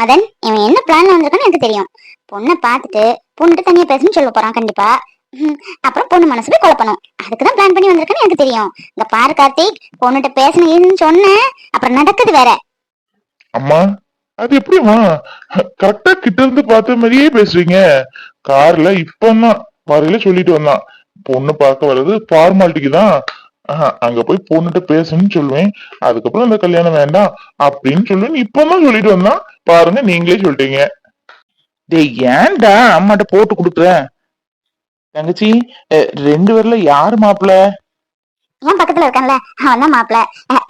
மதன் இவன் என்ன பிளான்ல வந்திருக்கான்னு எனக்கு தெரியும். பொண்ணை பார்த்துட்டு பொண்ணுட்டு தனியா பேசணும்னு சொல்ல போறான் கண்டிப்பா. அப்புறம் பொண்ணு மனசு போய் குழப்பணும் அதுக்கு தான் பிளான் பண்ணி வந்திருக்கேன்னு எனக்கு தெரியும். இந்த பாரு கார்த்திக் பொண்ணுகிட்ட பேசணும்னு சொன்னேன். அப்புறம் நடக்குது வேற. அம்மா அது எப்படிமா கரெக்டா கிட்ட இருந்து பார்த்த மாதிரியே பேசுறீங்க. கார்ல இப்பதான் வரையில சொல்லிட்டு வந்தான். பொண்ணு பார்க்க வர்றது ஃபார்மாலிட்டிக்கு தான். அங்க போய் பொண்ணுகிட்ட பேசணும்னு சொல்லுவேன். அதுக்கப்புறம் அந்த கல்யாணம் வேண்டாம் அப்படின்னு சொல்லுவேன். இப்பதான் சொல்லிட்டு வந்தான் பாருங்க நீங்களே சொல்லிட்டீங்க. டேய் ஏன்டா அம்மாட்ட போட்டு கொடுக்குற? தங்கச்சி ரெண்டு பேர்ல யாரு மாப்பிள? என் பக்கத்துல இருக்கான்ல அவன் தான் மாப்பிள்ள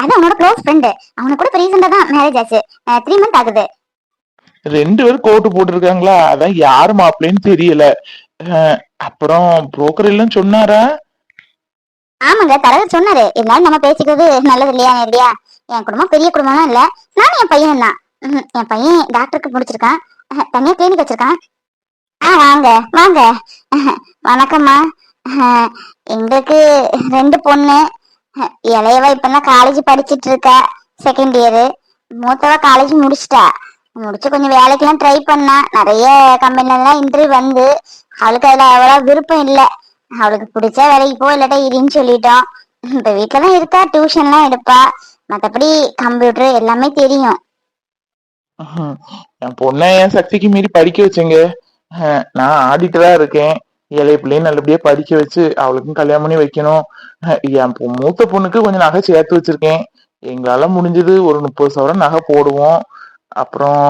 அது அவனோட க்ளோஸ் ஃப்ரெண்டு அவனுக்கு கூட ரீசெண்டா தான் மேரேஜ் ஆச்சு. த்ரீ மந்த் ஆகுது. ரெண்டு பேரும் கோட்டு போட்டிருக்காங்களா? அதான் யாரு மாப்பிள்ளைன்னு தெரியல. அப்புறம் புரோக்கர் எல்லாம் சொன்னாரா? ஆமாங்க தரவர் சொன்னாரு. இருந்தாலும் நம்ம பேசிக்கிறது நல்லது இல்லையா இல்லையா என் குடும்பம் பெரிய குடும்பம்லாம் இல்ல. நானும் என் பையன் தான். என் பையன் டாக்டருக்கு முடிச்சிருக்கான். தனியா கிளினிக் வச்சிருக்கான். ஆ வாங்க வாங்க. வணக்கம்மா. எங்களுக்கு ரெண்டு பொண்ணு. இளையவா இளையவ இப்பதான் காலேஜ் படிச்சிட்டு இருக்கா செகண்ட் இயரு மூத்தவ காலேஜ் முடிச்சிட்டா. முடிச்சு கொஞ்சம் வேலைக்கெல்லாம் ட்ரை பண்ணா. நிறைய கம்பெனிலாம் இன்டர்வியூ வந்து. அவளுக்கு அதுல அவ்வளவு விருப்பம் இல்லை. அவளுக்கு பிடிச்ச வேலைக்கு போ இல்லாட்டா இருன்னு சொல்லிட்டோம். இப்ப வீட்டுலதான் இருக்கா டியூஷன்லாம் எடுப்பா. மத்தபடி கம்ப்யூட்டர் எல்லாமே தெரியும். என் பொண்ணை என் சக்திக்கு மீறி படிக்க வச்சேங்க. நான் ஆடிட்டரா இருக்கேன். ஏழை பிள்ளையும் நல்லபடியா படிக்க வச்சு அவளுக்கும் கல்யாணம் பண்ணி வைக்கணும். என் மூத்த பொண்ணுக்கு கொஞ்சம் நகை சேர்த்து வச்சிருக்கேன். எங்களால முடிஞ்சது ஒரு முப்பது சவரம் நகை போடுவோம். அப்புறம்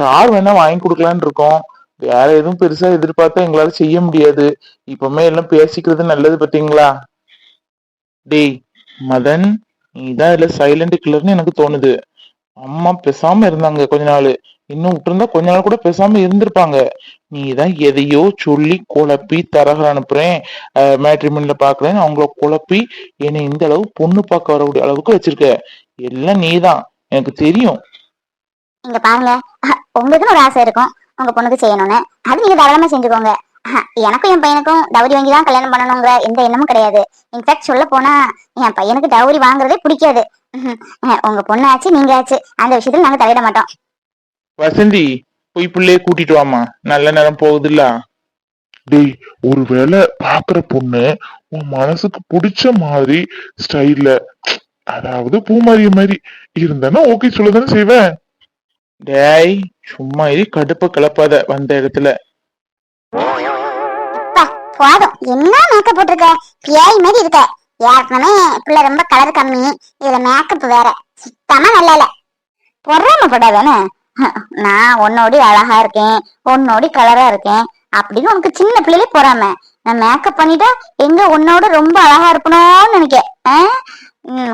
கார் வேணா வாங்கி கொடுக்கலான்னு இருக்கோம். வேற எதுவும் பெருசா எதிர்பார்த்தா எங்களால செய்ய முடியாது. இப்பவுமே எல்லாம் பேசிக்கிறது நல்லது பாத்தீங்களா? டேய் மதன் நீதான் இதுல சைலண்ட் கில்லர்னு எனக்கு தோணுது. அம்மா பேசாம இருந்தாங்க கொஞ்ச நாள். இன்னும் விட்டுருந்தா கொஞ்ச நாள் கூட பேசாம இருந்திருப்பாங்க. நீ தான் எதையோ சொல்லி குழப்பி தரகர் அனுப்புறேன். மேட்ரிமோனில பாக்குறேன்னு அவங்கள குழப்பி என்னை இந்த அளவு பொண்ணு பார்க்க வரக்கூடிய அளவுக்கு வச்சிருக்க. எல்லாம் நீதான். எனக்கு தெரியும். இங்க பாருங்க உங்களுக்குன்னு ஒரு ஆசை இருக்கும். உங்க பொண்ணுக்கு செய்யணும்னு. அது நீங்க தாராளமா செஞ்சுக்கோங்க. எனக்கும் என் பையனுக்கும் டவுரி வாங்கி தான் கல்யாணம் பண்ணணுங்கிற எந்த எண்ணமும் கிடையாது. இன்ஃபேக்ட் சொல்ல போனா என் பையனுக்கு டவுரி வாங்குறதே பிடிக்காது. உங்க பொண்ணு ஆச்சு நீங்க ஆச்சு. அந்த விஷயத்துல நாங்க தலையிட மாட்டோம். வசந்தி போய் பிள்ளைய கூட்டிட்டு வாமா நல்ல நேரம் போகுதுல்ல? டேய் ஒருவேளை பாக்குற பொண்ணு உன் மனசுக்கு பிடிச்ச மாதிரி ஸ்டைல்ல அதாவது பூமாரிய மாதிரி இருந்தானா ஓகே சொல்லதானே செய்வேன். டேய் சும்மா இது கடுப்பு கிளப்பாத வந்த இடத்துல. போதும். என்ன மேக்கப் போட்டிருக்க? பியாய் மாதிரி இருக்க. ஏற்கனவே பிள்ளை ரொம்ப கலர் கம்மி. இதுல மேக்கப் வேற. சுத்தமா நல்லா இல்ல. பொறாமப்படாதானே நான் உன்னோடி அழகா இருக்கேன். உன்னோடி கலரா இருக்கேன். அப்படின்னு உனக்கு சின்ன பிள்ளையிலே பொறாம. நான் மேக்கப் பண்ணிட்டா எங்க உன்னோட ரொம்ப அழகா இருக்கணும்னு நினைக்க.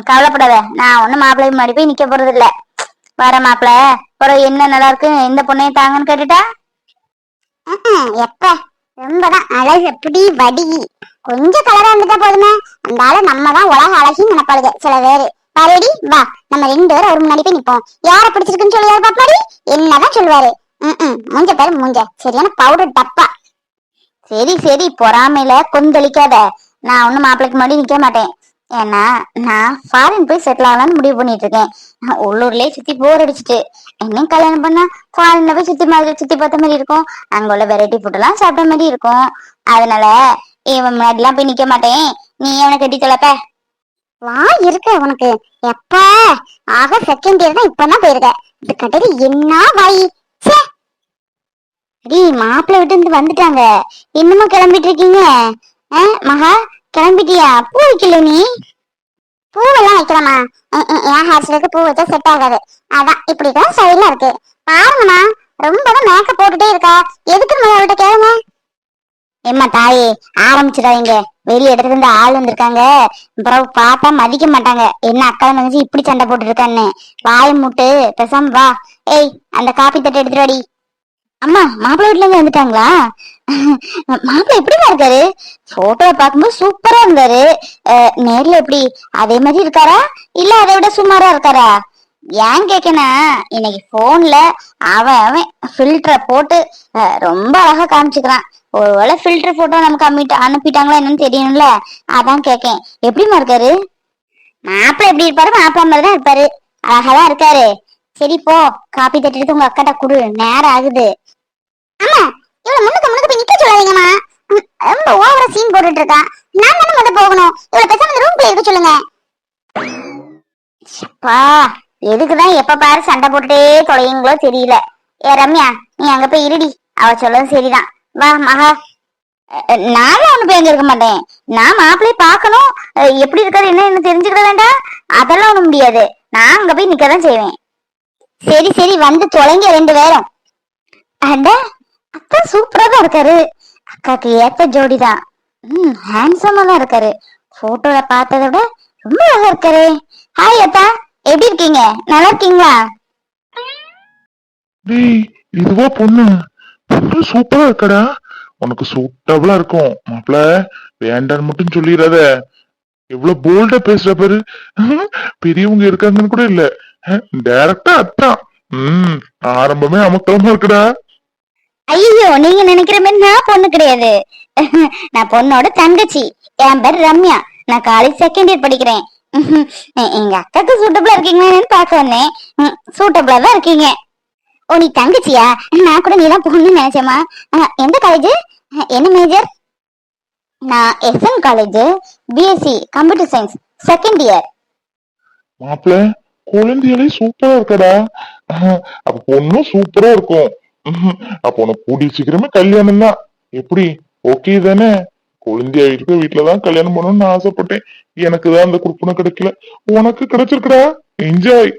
கவலைப்படாத. நான் ஒன்னும் மாப்பிள்ளை முன்னாடி போய் நிக்க போறது இல்ல வர மாப்பிள்ள. அப்புறம் என்ன நல்லா இருக்கு? எந்த பொண்ணையும் தாங்கன்னு கேட்டுட்டா? எப்ப? ரொம்பதான். அழகு எப்படி வடி. கொஞ்சம் கலரா இருந்துட்டா போதுமே. அந்த ஆளு நம்ம தான் உலக அழகின்னு நினைப்பாளுங்க சில பேரு. பாருடி வா. நம்ம ரெண்டு பேரும் ஒரு முன்னாடி போய் நிப்போம். யார பிடிச்சிருக்குன்னு சொல்லுவாரு பாப்பாடி? என்னதான் சொல்லுவாரு. ம் மூஞ்ச பேரு மூஞ்ச. சரியான பவுடர் டப்பா. சரி சரி பொறாமையில கொந்தளிக்காத. நான் ஒண்ணும் மாப்பிள்ளைக்கு முன்னாடி நிக்க மாட்டேன். ஏன்னா நான் ஃபாரின் போய் செட்டில் ஆகலாம்னு முடிவு பண்ணிட்டு இருக்கேன் நான் உள்ளூர்லயே சுத்தி போர் அடிச்சுட்டு என்னையும் கல்யாணம் பண்ணா ஃபாரின்ல போய் சுத்தி மாதிரி சுத்தி பார்த்த மாதிரி இருக்கும். அங்க உள்ள வெரைட்டி ஃபுட் எல்லாம் சாப்பிட்ட மாதிரி இருக்கும். அதனால இவன் முன்னாடி எல்லாம் போய் நிக்க மாட்டேன். நீ அவனை கட்டி தொலைப்ப. வா இருக்க உனக்கு. எப்ப? ஆக செகண்ட் இயர் தான் இப்பதான் போயிருக்க. இது கட்டது என்ன வாய்? ச்சே. அடி மாப்பிள்ளை விட்டு வந்துட்டாங்க. இன்னுமா கிளம்பிட்டு இருக்கீங்க மகா கிளம்பிட்டியா? பூ வைக்கல நீ? பூவெல்லாம் வைக்கலாமா என் ஹேர் ஸ்டைலுக்கு பூ வச்சா செட் ஆகாது. அதான் இப்படிதான் ஸ்டைலா இருக்கு. பாருங்கம்மா ரொம்ப தான் மேக்கப் போட்டுட்டே இருக்கா. எதுக்கு நம்ம அவள்கிட்ட கேளுங்க? ஏம்மா தாயே ஆரம்பிச்சிடாதீங்க. வெளிய இடத்துல இருந்து ஆள் வந்திருக்காங்க. பிறகு பார்த்தா மதிக்க மாட்டாங்க. என்ன அக்கா நினைச்சு இப்படி சண்டை போட்டு இருக்கான்னு. வாய மூட்டு பெசாம வா. ஏய் அந்த காப்பி தட்டை எடுத்துட்டு வாடி. அம்மா மாப்பிள்ளை வீட்டுல இருந்து வந்துட்டாங்களா? மாப்பிள்ளை எப்படிமா இருக்காரு? போட்டோவை பார்க்கும்போது சூப்பரா இருந்தாரு. நேர்ல எப்படி அதே மாதிரி இருக்காரா? இல்ல அதை விட சுமாரா இருக்காரா? ஏன் கேக்கனா இன்னைக்கு போன்ல அவன் அவன் ஃபில்டரை போட்டு ரொம்ப அழகா காமிச்சுக்கிறான். ஒருவேளை ஃபில்டர் போட்டோ நமக்கு அனுப்பிட்டு அனுப்பிட்டாங்களா என்னன்னு தெரியணும்ல? அதான் கேக்கேன். எப்படிமா இருக்காரு? மாப்பிள்ள எப்படி இருப்பாரு? மாப்பிள்ள மாதிரி தான் இருப்பாரு. அழகாதான் இருக்காரு. சரி போ. காப்பி தட்டிட்டு உங்க அக்காட்ட குடு. நேரம் ஆகுது. ஆமா இவ்வளவு முன்னுக்கு முன்னுக்கு போய் நிக்க சொல்லாதீங்கம்மா. ரொம்ப ஓவரா சீன் போட்டுட்டு இருக்கா நான் தானே முத போகணும். இவ்வளவு பேசாம இந்த ரூம்ல இருக்க சொல்லுங்க. பா எதுக்குதான் எப்ப பாரு சண்டை போட்டுட்டே தொலையுங்களோ தெரியல. ஏ ரம்யா நீ அங்க போய் இருடி. அவ சொல்லவும் சரிதான். வா மகா. நானும் ஒண்ணு போய் அங்க இருக்க மாட்டேன். நான் மாப்பிள்ளைய பார்க்கணும். எப்படி இருக்காரு என்ன என்ன தெரிஞ்சுக்கிட வேண்டாம் அதெல்லாம் ஒண்ணு முடியாது. நான் அங்க போய் நிக்கதான் செய்வேன். சரி சரி வந்து தொலைங்க ரெண்டு பேரும். அட அக்கா சூப்பரா தான் இருக்காரு. அக்காக்கு ஏத்த ஜோடி தான் ம் ஹேண்ட்ஸமா தான் இருக்காரு. போட்டோல பார்த்ததை விட ரொம்ப அழகா இருக்காரு. ஹாய் அத்தா எப்படி இருக்கீங்க? நல்லா இருக்கீங்களா? டேய் இதுவா பொண்ணு? பொண்ணு சூப்பரா இருக்கடா. உனக்கு சூட்டபிளா இருக்கும். மாப்பிள வேண்டான்னு மட்டும் சொல்லிடாத எவ்வளவு போல்டா பேசுற பாரு. பெரியவங்க இருக்காங்கன்னு கூட இல்ல. டைரக்டா அத்தான். உம் ஆரம்பமே அமக்கலமா இருக்குடா. ஐயோ நீங்க நினைக்கிற மாதிரி நான் பொண்ணு கிடையாது. நான் பொண்ணோட தங்கச்சி. என் பேர் ரம்யா. நான் காலேஜ் செகண்ட் இயர் படிக்கிறேன். எங்க அக்காக்கு சூட்டபிளா இருக்கீங்களான்னு பார்க்க வந்தேன். சூட்டபிளா தான் இருக்கீங்க. ஓ நீ தங்கச்சியா? நான் கூட நீ தான் பொண்ணு நினைச்சேமா எந்த காலேஜ் என்ன மேஜர் நான் SN college BSc computer science second year மாப்பிள்ள குழந்தைகளே சூப்பரா இருக்கடா. அப்ப பொண்ணும் சூப்பரா இருக்கும். அப்ப உனக்கு கூடிய சீக்கிரமே கல்யாணம் தான் எப்படி? ஓகே தானே? குழந்தையா இருக்க வீட்டுலதான் கல்யாணம் பண்ணணும்னு ஆசைப்பட்டேன். எனக்கு தான் அந்த குடுப்பனை கிடைக்கல. உனக்கு கிடைச்சிருக்குடா? என்ஜாய்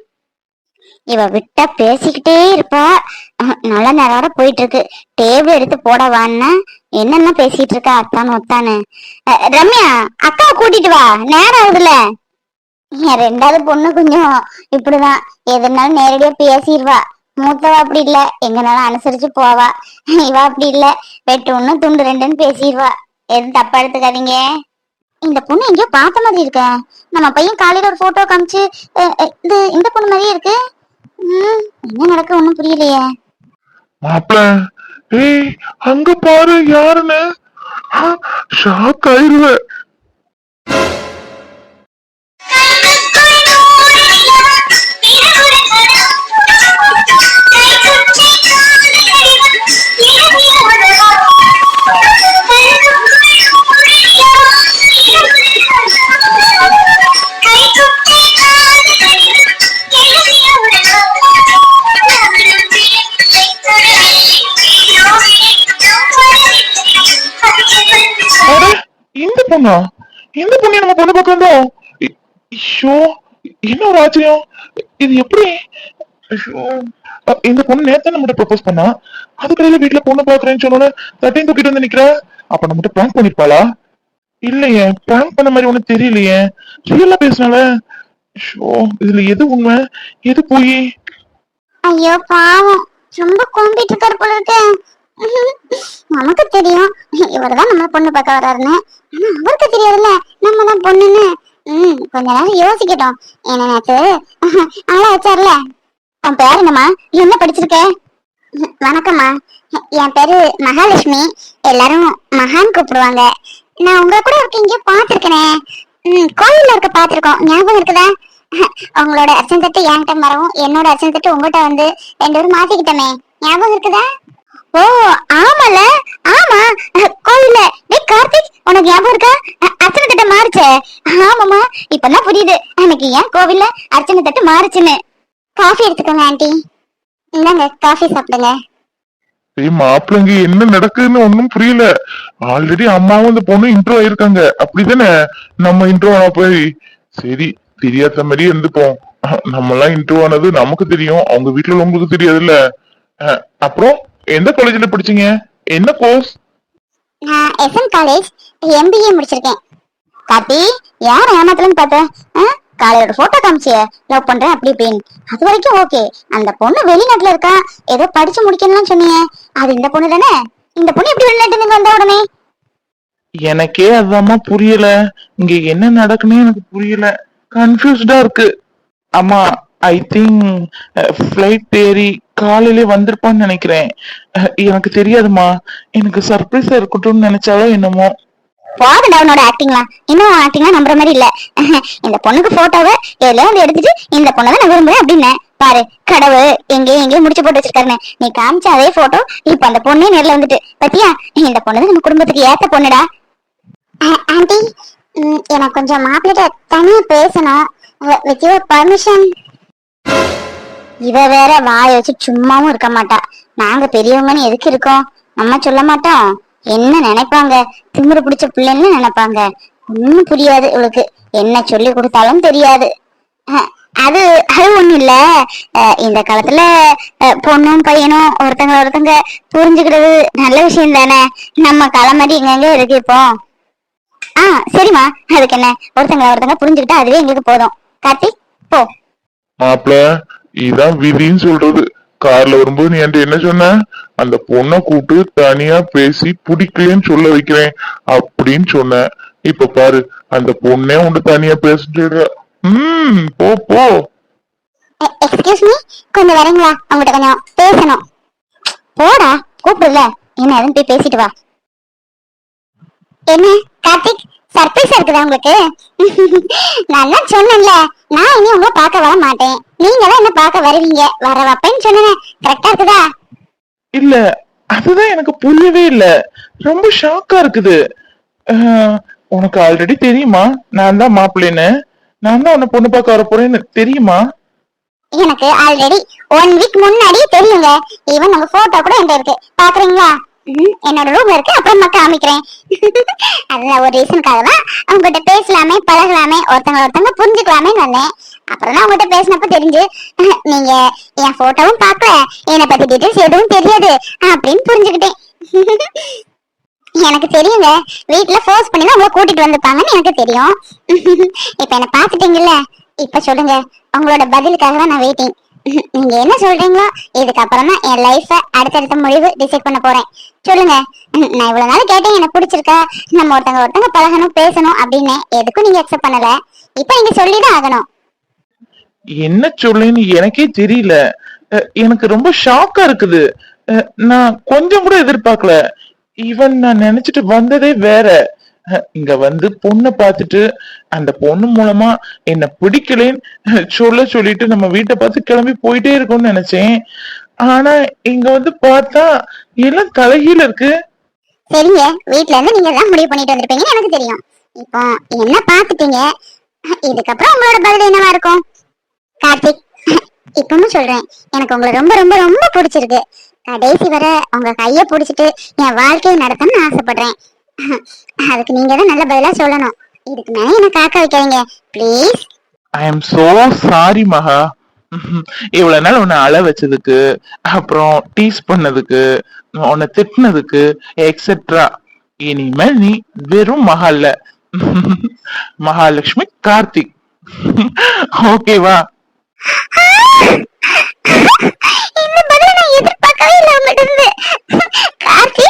இவ விட்டா பேசிக்கிட்டே இருப்பா. நல்ல நேரம் போயிட்டு இருக்கு டேபிள் எடுத்து போட வான்னா என்னென்ன பேசிட்டு இருக்கா? அத்தானு ஒத்தானு. ரம்யா அக்காவை கூட்டிட்டு வா. நேரம் ஆகுதுல. ரெண்டாவது பொண்ணு கொஞ்சம் இப்படிதான். எதுனாலும் நேரடியா பேசிடுவா மூத்தவா அப்படி இல்ல. எங்கனாலும் அனுசரிச்சு போவா. இவ அப்படி இல்ல. வெட்டு ஒண்ணு துண்டு ரெண்டுன்னு பேசிடுவா எதுவும் தப்பா எடுத்துக்காதீங்க. இந்த பொண்ணு எங்கேயோ பார்த்த மாதிரி இருக்க? நம்ம பையன் காலையில ஒரு போட்டோ காமிச்சு இது இந்த பொண்ணு மாதிரியே இருக்கு. என்ன நடக்க ஒண்ணும் புரியலையே. மாப்பிள ஏய் அங்க பாரு யாருன்னு? ஷாக் ஆயிருவேன் பொண்ணா இந்த பொண்ணு நம்ம பொண்ணு பார்க்க வந்தோம் ஐயோ என்ன ஒரு ஆச்சரியம்? இது எப்படி? இந்த பொண்ணு நேத்து நம்மகிட்ட ப்ரப்போஸ் பண்ணா அதுக்கடையில வீட்டுல பொண்ணு பாக்குறேன்னு சொன்னோன்னு தட்டையும் தூக்கிட்டு வந்து நிக்கிற? அப்ப நம்மகிட்ட பிராங்க் பண்ணிருப்பாளா? இல்லையே பிராங்க் பண்ண மாதிரி ஒண்ணு தெரியலையே. ரியலா பேசினால ஷோ இதுல எது உண்மை? எது போய்? ஐயோ பாவம். ரொம்ப குழம்பிட்டு இருக்காரு போல இருக்கேன் நமக்கு தெரியும். இவர்தான் நம்ம பொண்ணு பார்க்க வர்றாருன்னு. ஆனா அவருக்கு தெரியாதுல்ல. நம்ம தான் பொண்ணுன்னு. ம் கொஞ்ச நேரம் யோசிக்கட்டும். என்ன நேத்து ஆளா வச்சார்ல. உன் பேர் என்னம்மா? என்ன படிச்சிருக்க? வணக்கம்மா. என் பேரு மகாலட்சுமி. எல்லாரும் மகான் கூப்பிடுவாங்க. நான் உங்க கூட இருக்க இங்க பாத்திருக்கனே ம் கோயில்ல இருக்க பார்த்துருக்கோம். ஞாபகம் இருக்குதா? உங்களோட அர்ச்சனை தட்டு என்கிட்ட வரவும் என்னோட அர்ச்சனை தட்டு உங்ககிட்ட வந்து ரெண்டு பேரும் மாத்திக்கிட்டோமே. ஞாபகம் இருக்குதா? ஓ ஆமால. ஆமா. கோயில டேய் கார்த்திக் உனக்கு ஞாபகம் இருக்கா? அர்ச்சனை தட்டு மாறுச்சே. ஆமாமா இப்பதான் புரியுது. எனக்கு ஏன் கோவில்ல அர்ச்சனை தட்டு மாறுச்சுன்னு. காஃபி எடுத்துக்கோங்க ஆண்டி. இந்தாங்க காஃபி சாப்பிடுங்க. ஏய் மாப்பிள்ளைங்க என்ன நடக்குதுன்னு ஒன்னும் புரியல. ஆல்ரெடி அம்மாவும் இந்த பொண்ணு இன்ட்ரோ ஆயிருக்காங்க. அப்படிதானே? நம்ம இன்ட்ரோ ஆன போய். சரி தெரியாத மாதிரி இருந்துப்போம். நம்ம எல்லாம் இன்ட்ரோ ஆனது நமக்கு தெரியும். அவங்க வீட்டுல உள்ளவங்களுக்கு தெரியாதுல்ல. அப்புறம்? எந்த காலேஜ்ல படிச்சீங்க? என்ன கோர்ஸ் நான் எஸ்என் காலேஜ் எம்பிஏ முடிச்சிருக்கேன். கார்த்தி யார் ஏமாத்தலன்னு பார்த்தேன் காலையோட போட்டோ காமிச்சிய லவ் பண்றேன் அப்படி இப்படின்னு. அது வரைக்கும் ஓகே அந்த பொண்ணு வெளிநாட்டுல இருக்கா? ஏதோ படிச்சு முடிக்கணும்னு சொன்னீங்க அது இந்த பொண்ணு தானே? இந்த பொண்ணு எப்படி வெளிநாட்டுல இருந்து வந்த உடனே? எனக்கே அதாம்மா புரியல. இங்க என்ன நடக்குன்னு எனக்கு புரியல. கன்ஃபியூஸ்டா இருக்கு. அம்மா ஐ திங்க் ஃபிளைட் ஏறி காலையிலே வந்திருப்பான்னு நினைக்கிறேன். எனக்கு தெரியாதுமா. எனக்கு சர்ப்ரைஸா இருக்கட்டும்னு நினைச்சாலோ என்னமோ. போதுண்டா உன்னோட ஆக்டிங்லாம் இன்னும் ஆக்டிங்லாம் நம்புற மாதிரி இல்ல. இந்த பொண்ணுக்கு போட்டோவை எதுல வந்து எடுத்துட்டு இந்த பொண்ணை தான் நான் விரும்புறேன் அப்படின்னு. பாரு கடவுள் எங்கேயும் எங்கேயும் முடிச்சு போட்டு வச்சிருக்காருன்னு. நீ காமிச்ச அதே போட்டோ இப்ப அந்த பொண்ணே நேர்ல வந்துட்டு பத்தியா? இந்த பொண்ணு தான் நம்ம குடும்பத்துக்கு ஏத்த பொண்ணுடா. ஆண்டி எனக்கு கொஞ்சம் மாப்பிள்ளைகிட்ட தனியா பேசணும். வித் யுவர் பர்மிஷன் இவ வேற வாய வச்சு சும்மாவும் இருக்க மாட்டா. நாங்க பெரியவங்கன்னு எதுக்கு இருக்கோம்? நம்ம சொல்ல மாட்டோம். என்ன நினைப்பாங்க? திமிரு பிடிச்ச பிள்ளைன்னு நினைப்பாங்க. ஒண்ணும் புரியாது இவளுக்கு. என்ன சொல்லி கொடுத்தாலும் தெரியாது. அது அது ஒண்ணும் இல்ல. அஹ், இந்த காலத்துல பொண்ணும் பையனும் ஒருத்தங்க ஒருத்தங்க புரிஞ்சுக்கிறது நல்ல விஷயம் தானே? நம்ம காலம் மாதிரி எங்கெங்க இருக்கு இப்போ. ஆ சரிம்மா. அதுக்கு என்ன? ஒருத்தங்க ஒருத்தங்க புரிஞ்சுக்கிட்டா அதுவே எங்களுக்கு போதும். கார்த்தி போ. மாப்பிள இதான் விதின்னு சொல்றது. கார்ல வரும்போது நீ என்கிட்ட என்ன சொன்ன? அந்த பொண்ணை கூப்பிட்டு தனியா பேசி பிடிக்கலன்னு சொல்ல வைக்கிறேன் அப்படின்னு சொன்ன. இப்ப பாரு அந்த பொண்ணே உண்டு தனியா பேச சொல்ற ம் போ போ. எக்ஸ்கியூஸ் மீ கொஞ்சம் வரீங்களா உங்ககிட்ட கொஞ்சம் பேசணும். போடா கூப்பிடுல. என்ன எதுவும் போய் பேசிட்டு வா. என்ன கார்த்திக் சர்ப்ரைஸ் இருக்குதா உங்களுக்கு? நல்லா சொன்னேன்ல. நான் இனி உங்களை பார்க்க வர மாட்டேன். நீங்க தான் என்ன பார்க்க வருவீங்க. வர வைப்பேன்னு சொன்னேன். கரெக்டா இருக்குதா? இல்ல அதுதான் எனக்கு புரியவே இல்ல. ரொம்ப ஷாக்கா இருக்குது. உனக்கு ஆல்ரெடி தெரியுமா? நான் தான் மாப்பிள்ளைன்னு. நான் தான் உன்னை பொண்ணு பார்க்க வர போறேன்னு தெரியுமா? எனக்கு ஆல்ரெடி ஒன் வீக் முன்னாடியே தெரியுங்க. ஈவன் உங்க போட்டோ கூட என்கிட்ட இருக்கு. பாக்குறீங்களா என்னோட ரூம்ல இருக்கு அப்புறமா காமிக்கிறேன். அதுல ஒரு ரீசனுக்காக தான் அவங்ககிட்ட பேசலாமே பழகலாமே ஒருத்தங்க ஒருத்தங்க புரிஞ்சுக்கலாமே வந்தேன் அப்புறம் தான் உங்ககிட்ட பேசினப்ப தெரிஞ்சு நீங்க என் போட்டோவும் பார்க்கல என்னை பத்தி டீட்டெயில்ஸ் எதுவும் தெரியாது அப்படின்னு புரிஞ்சுக்கிட்டேன். எனக்கு தெரியுங்க வீட்டுல ஃபோர்ஸ் பண்ணி தான் உங்களை கூட்டிட்டு வந்திருப்பாங்கன்னு எனக்கு தெரியும். இப்ப என்ன பாத்துட்டீங்கல்ல இப்ப சொல்லுங்க உங்களோட பதிலுக்காக தான் நான் வெயிட்டிங் நீங்க என்ன சொல்றீங்களோ இதுக்கப்புறமா தான் என் லைஃப அடுத்தடுத்த முடிவு டிசைட் பண்ண போறேன். சொல்லுங்க. நான் இவ்வளவு நாள் கேட்டேன் எனக்கு பிடிச்சிருக்கா. நம்ம ஒருத்தங்க ஒருத்தங்க பழகணும் பேசணும் அப்படின்னு எதுக்கும் நீங்க அக்செப்ட் பண்ணல. இப்ப நீங்க சொல்லிதான் ஆகணும். என்ன சொல்லுன்னு எனக்கே தெரியல. எனக்கு ரொம்ப ஷாக்கா இருக்குது. நான் கொஞ்சம் கூட எதிர்பார்க்கல. ஈவன் நான் நினைச்சிட்டு வந்ததே வேற. இங்க வந்து பொண்ணை பார்த்துட்டு அந்த பொண்ணு மூலமா என்ன பிடிக்கலன்னு சொல்ல சொல்லிட்டு நம்ம வீட்டை பார்த்து கிளம்பி போயிட்டே இருக்கோம்னு நினைச்சேன். ஆனா இங்க வந்து பார்த்தா எல்லாம் தலைகீழ இருக்கு. சரிங்க வீட்ல இருந்து நீங்க தான் முடிவு பண்ணிட்டு வந்திருப்பீங்கன்னு எனக்கு தெரியும். இப்போ என்ன பாத்துட்டீங்க இதுக்கப்புறம் உங்களோட பதில் என்னவா இருக்கும்? கார்த்திக் இப்பவும் சொல்றேன் எனக்கு உங்களை ரொம்ப ரொம்ப ரொம்ப பிடிச்சிருக்கு. கடைசி வர உங்க கைய பிடிச்சிட்டு என் வாழ்க்கையை நடத்தணும்னு ஆசைப்படுறேன். அதுக்கு நீங்க தான் நல்ல பதிலா சொல்லணும். இதுக்கு மேல என்ன காக்க வைக்காதீங்க. Please I am so sorry Maha. இவ்வளவு நாள் உன்னை அழ வச்சதுக்கு அப்புறம் டீஸ் பண்ணதுக்கு உன்னை திட்டினதுக்கு எக்ஸெட்ரா இனிமேல் நீ வெறும் மகா இல்ல மகாலட்சுமி கார்த்திக். ஓகேவா இந்த பதில நான் எதிர்பார்க்கவே இல்லை உங்கள்ட்ட இருந்து கார்த்திக்